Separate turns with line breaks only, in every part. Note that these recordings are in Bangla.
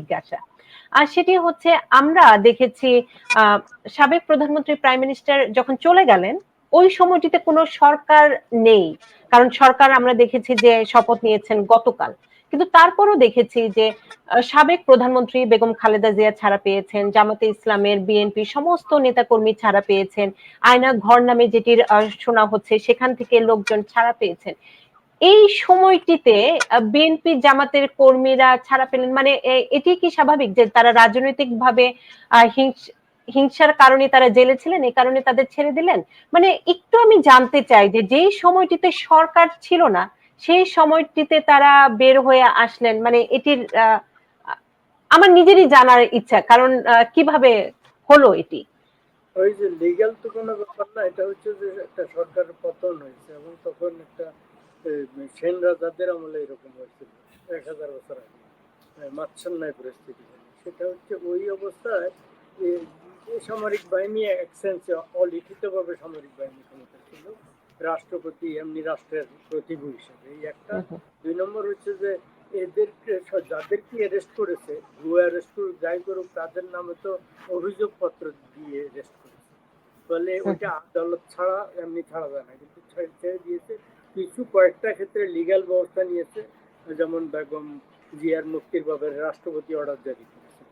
জিজ্ঞাসা আর সেটি হচ্ছে আমরা দেখেছি সাবেক প্রধানমন্ত্রী প্রাইম মিনিস্টার যখন চলে গেলেন, ওই সময়টিতে কোনো সরকার নেই। কারণ সরকার আমরা দেখেছি যে শপথ নিয়েছেন গতকাল। কিন্তু তারপরও দেখেছি যে সাবেক প্রধানমন্ত্রী বেগম খালেদা জিয়া ছাড়া পেয়েছেন, জামাতে ইসলামের বিএনপি সমস্ত নেতাকর্মী ছাড়া পেয়েছেন আয়না ঘর নামে যেটির শোনা হচ্ছে, সেখান থেকে লোকজন ছাড়া পেয়েছেন। এই সময়টিতে বিএনপি জামাতের কর্মীরা ছাড়া পেলেন মানে এটি কি স্বাভাবিক যে তারা রাজনৈতিক ভাবে হিংসার কারণে তারা জেলে ছিলেন এই কারণে তাদের ছেড়ে দিলেন? মানে একটু আমি জানতে চাই যে যেই সময়টিতে সরকার ছিল না সেই সময়টিতে তারা বের হয়ে আসলেন মানে এটির আমার নিজেরই জানার ইচ্ছা কারণ কীভাবে হলো এটি?
ওই যে লিগ্যাল তো কোনো ব্যাপার না এটা হচ্ছে যে একটা সরকারের পতন হয়েছে এবং এ, সেন রাজাদের আমলে এরকম হয়েছিল এক হাজার বছর আগে। এ, পরিস্থিতি। সেটা হচ্ছে ওই অবস্থায় সামরিক বাহিনী একসেন্সে অলিখিতভাবে সামরিক বাহিনী ক্ষমতা ছিল। রাষ্ট্রপতি এমনি রাষ্ট্রের প্রতিভূ হিসেবে। এই একটা। দুই নম্বর হচ্ছে যে এদেরকে যাদেরকে অ্যারেস্ট করেছে ভুয়া অ্যারেস্ট করুক যাই করুক তাদের নামে তো অভিযোগপত্র দিয়ে অ্যারেস্ট করেছে। ফলে ওইটা আদালত ছাড়া এমনি ছাড়া যায় না। কিন্তু ছেড়ে দিয়েছে কিছু কয়েকটা ক্ষেত্রে লিগ্যাল ব্যবস্থা নিয়েছে, যেমন বেগম জিয়ার মুক্তির ব্যাপারে রাষ্ট্রপতি অর্ডার জারি করেছে।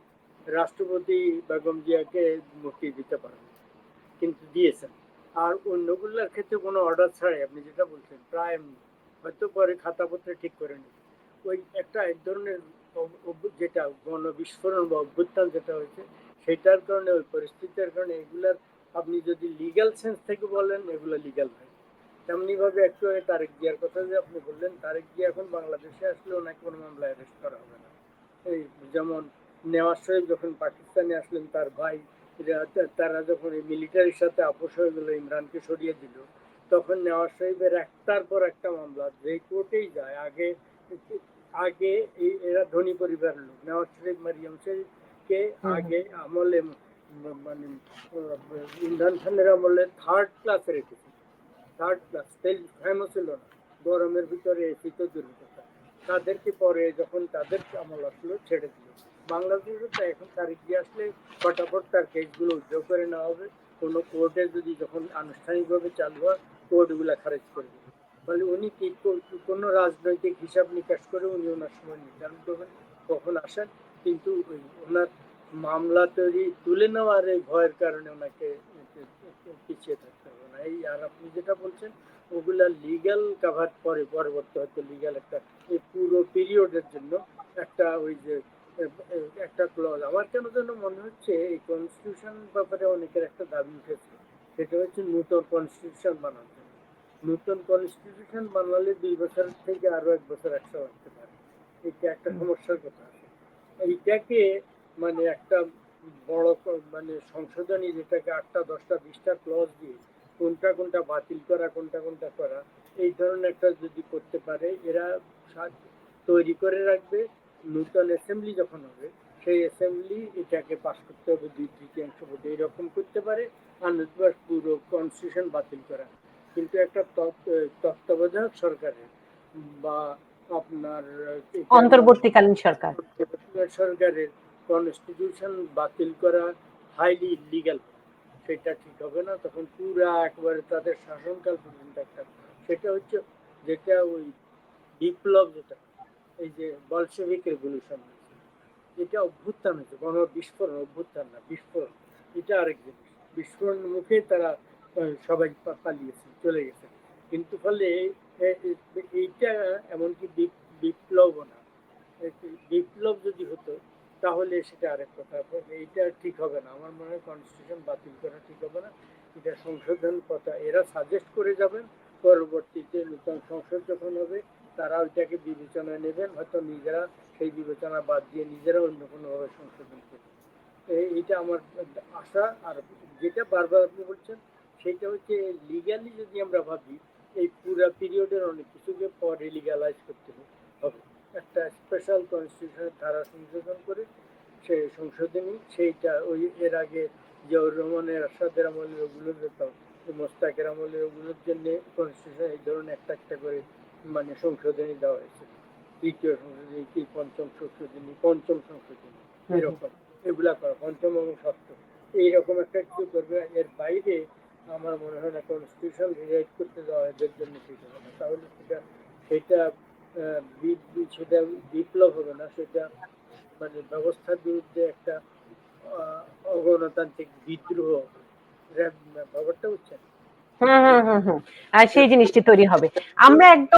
রাষ্ট্রপতি বেগম জিয়াকে মুক্তি দিতে পারেন, কিন্তু দিয়েছেন। আর অন্যগুলোর ক্ষেত্রে কোনো অর্ডার ছাড়াই, আপনি যেটা বলছেন, প্রায় হয়তো পরে খাতাপত্রে ঠিক করে নিন ওই একটা এক ধরনের যেটা গণবিস্ফোরণ বা অভ্যুত্থান যেটা হয়েছে, সেটার কারণে, ওই পরিস্থিতির কারণে এগুলার আপনি যদি লিগ্যাল সেন্স থেকে বলেন, এগুলো লিগ্যাল হয়। তেমনি ভাবে একটু তারেক জিয়ার কথা যে আপনি বললেন তারেক জিয়া এখন বাংলাদেশে আসলে ওনাকে কোনো মামলায় অ্যারেস্ট করা হবে না। এই যেমন নেওয়াজ শরীফ যখন পাকিস্তানে আসলেন তার ভাই তারা যখন এই মিলিটারির সাথে আপোষ হয়ে গেলো ইমরানকে সরিয়ে দিল তখন নেওয়াজ শরীফের একটার পর একটা মামলা যে কোর্টেই যায়। আগে আগে এই এরা ধনী পরিবারের লোক। নেওয়াজ শরীফ মারিয়াম শরীফকে আগে আমলে মানে ইমরান খানের আমলে থার্ড ক্লাসে রেখেছে। থার্ড ক্লাস তেল ফেমাস ছিল না গরমের ভিতরে এসি তো কথা তাদেরকে পরে যখন তাদের আমল আসলো ছেড়ে দিল বাংলাদেশে তো এখন তারিখ দিয়ে আসলে ফটাফট তার কেসগুলো উদ্যোগ করে নেওয়া হবে কোনো কোর্টে যদি যখন আনুষ্ঠানিকভাবে চালু হয় কোর্টগুলো খারিজ করে দেবে ফলে উনি কি কোনো রাজনৈতিক হিসাব নিকাশ করে উনি ওনার সময় নির্ধারণ করবেন কখন আসেন কিন্তু ওনার মামলা তৈরি তুলে নেওয়ার এই ভয়ের কারণে ওনাকে পিছিয়ে না এই আর আপনি যেটা বলছেন, ওগুলা লিগ্যাল কাভার পরে, পরবর্তী হয়তো লিগ্যাল একটা পুরো পিরিয়ডের জন্য একটা ওই যে, একটা ক্লজ আমার কেন যেন মনে হচ্ছে, এই কনস্টিটিউশন ব্যাপারে অনেকের একটা দাবি উঠেছে। সেটা হচ্ছে নূতন কনস্টিটিউশন বানাতে। নূতন কনস্টিটিউশন বানালে দুই বছর থেকে আরও এক বছর একশো লাগতে পারে। এটা একটা সমস্যার কথা। আছে এইটাকে মানে একটা বড় মানে সংশোধনী যেটাকে আটটা, দশটা, বিশটা ক্লজ দিয়ে কোনটা কোনটা বাতিল করা কোনটা কোনটা করা এই ধরনের একটা যদি করতে পারে এরা তৈরি করে রাখবে। নূতন অ্যাসেম্বলি যখন হবে সেই অ্যাসেম্বলি এটাকে পাশ করতে হবে দুই তৃতীয়াংশ ভোটে। এইরকম করতে পারে আর নতুবা পুরো কনস্টিটিউশন বাতিল করা। কিন্তু একটা তত্ত্ব- তত্ত্বাবধায়ক সরকারের বা আপনার
অন্তর্বর্তীকালীন সরকার।
সরকারের কনস্টিটিউশন বাতিল করা হাইলি ইলিগাল সেটা ঠিক হবে না, তখন পুরা একবারে তাদের শাসনকাল পর্যন্ত একটা, সেটা হচ্ছে যেটা ওই বিপ্লব যেটা, এই যে বলশেভিক রেভলিউশন এটা অভ্যুত্থান হচ্ছে গণ বিস্ফোরণ, অভ্যুত্থান না, বিস্ফোরণ, এটা আরেক জিনিস, বিস্ফোরণ মুখে তারা সবাই পালিয়েছে, চলে গেছে, কিন্তু ফলে এইটা এমনকি বিপ- বিপ্লবও না বিপ্লব যদি হতো তাহলে সেটা আরেক কথা। এইটা ঠিক হবে না। আমার মনে হয় কনস্টিটিউশন বাতিল করা ঠিক হবে না। এটা সংশোধন কথা। এরা সাজেস্ট করে যাবেন, পরবর্তীতে নতুন সংসদ যখন হবে, তারা ওইটাকে বিবেচনায় নেবেন। হয়তো নিজেরা সেই বিবেচনা বাদ দিয়ে নিজেরা অন্য কোনোভাবে সংশোধন করবেন। এই- এইটা আমার আশা। আর যেটা বারবার আপনি বলছেন, সেটা হচ্ছে লিগালি যদি আমরা ভাবি, এই পুরা পিরিয়ডের অনেক কিছুকে পরে লিগালাইজ করতে হবে। একটা স্পেশাল কনস্টিটিউশনের ধারা সংশোধন করে সে সংশোধনী সেইটা ওই এর আগে জিয়াউর রহমানের আসাদের আমলের ওগুলো যেতাম মোস্তাকের আমলের ওগুলোর জন্য কনস্টিটিউশন এই ধরনের একটা একটা করে মানে সংশোধনী দেওয়া হয়েছে। তৃতীয় সংশোধনী কি পঞ্চম সংশোধনী পঞ্চম সংশোধনী এরকম। এগুলা করা পঞ্চম এবং ষষ্ঠ। এইরকম একটা কিছু করবে এর বাইরে আমার মনে হয় না কনস্টিটিউশন রিরাইট করতে যাওয়া এদের জন্য ঠিক হবে না। তাহলে সেটা সেটা সেটা বিপ্লব হবে না, সেটা মানে ব্যবস্থার বিরুদ্ধে একটা অগণতান্ত্রিক বিদ্রোহ ব্যাপারটা
হচ্ছে হ্যাঁ হ্যাঁ। আর সেই জিনিসটি তৈরি হবে। আমরা একদম